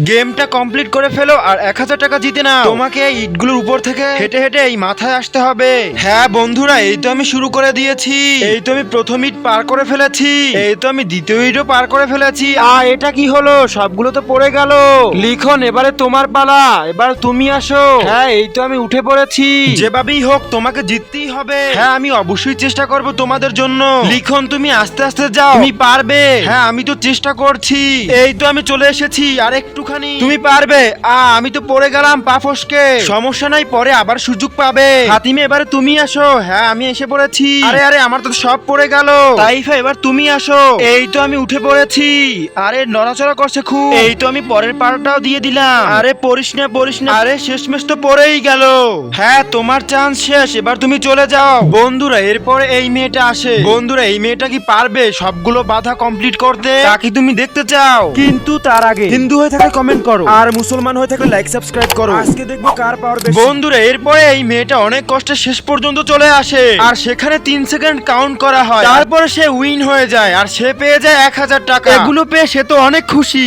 গেমটা কমপ্লিট করে ফেলো আর এক হাজার টাকা জিতে নাও। তোমাকে এই ইটগুলোর উপর থেকে হেঁটে হেঁটে এই মাথায় আসতে হবে। হ্যাঁ বন্ধুরা, এই তো আমি শুরু করে দিয়েছি। এই তো আমি প্রথম ইট পার করে ফেলেছি। এই তো আমি দ্বিতীয় ইটও পার করে ফেলেছি। আ, এটা কি হলো? সবগুলো তো পড়ে গেল। লিখন, এবারে তোমার পালা। এবার তুমি আসো। হ্যাঁ এই তো আমি উঠে পড়েছি। যেভাবেই হোক, তোমাকে জিততেই হবে। হ্যাঁ আমি অবশ্যই চেষ্টা করব তোমাদের জন্য। লিখন, তুমি আস্তে আস্তে যাও। তুমি পারবে। হ্যাঁ আমি তো চেষ্টা করছি। এই তো আমি চলে এসেছি। আর একটুখানি। তুমি পারবে। আ, আমি তো পড়ে গেলাম পা ফসকে সমস্যা নাই, পরে আবার সুযোগ পাবে। হাতিমে, এবারে তুমি আসো। হ্যাঁ আমি এসে পড়েছি। আরে আরে, আমার তো সব পড়ে গেল। তাইফা, এবার তুমি আসো। এই তো আমি উঠে পড়েছি। আরে, নড়াচড়া করছে খুব। এই তো আমি পরের পারটাও দিয়ে দিলাম। আরে, পড়িস না পড়িস না। আরে, শেষমেশ তো পড়েই গেল। হ্যাঁ তোমার চান্স শেষ। এবার তুমি চলে যাও। বন্ধুরা, এরপরে এই মেয়েটা আসে। বন্ধুরা, এই মেয়েটা কি পারবে সবগুলো বাধা কমপ্লিট করতে? তা কি তুমি দেখতে চাও? কিন্তু তার আগে, হিন্দু হয়ে থাকলে কমেন্ট করো। আর মুসলমান হয়ে থাকলে লাইক সাবস্ক্রাইব করো। আজকে দেখব কার পাওয়ার বেশি। বন্ধুরা এরপরে এই মেয়েটা অনেক কষ্টে শেষ পর্যন্ত চলে আসে। আর সেখানে তিন সেকেন্ড কাউন্ট করা হয়। তারপরে সে উইন হয়ে যায় আর সে পেয়ে যায় এক হাজার টাকা। এগুলো পেয়ে সে তো অনেক খুশি।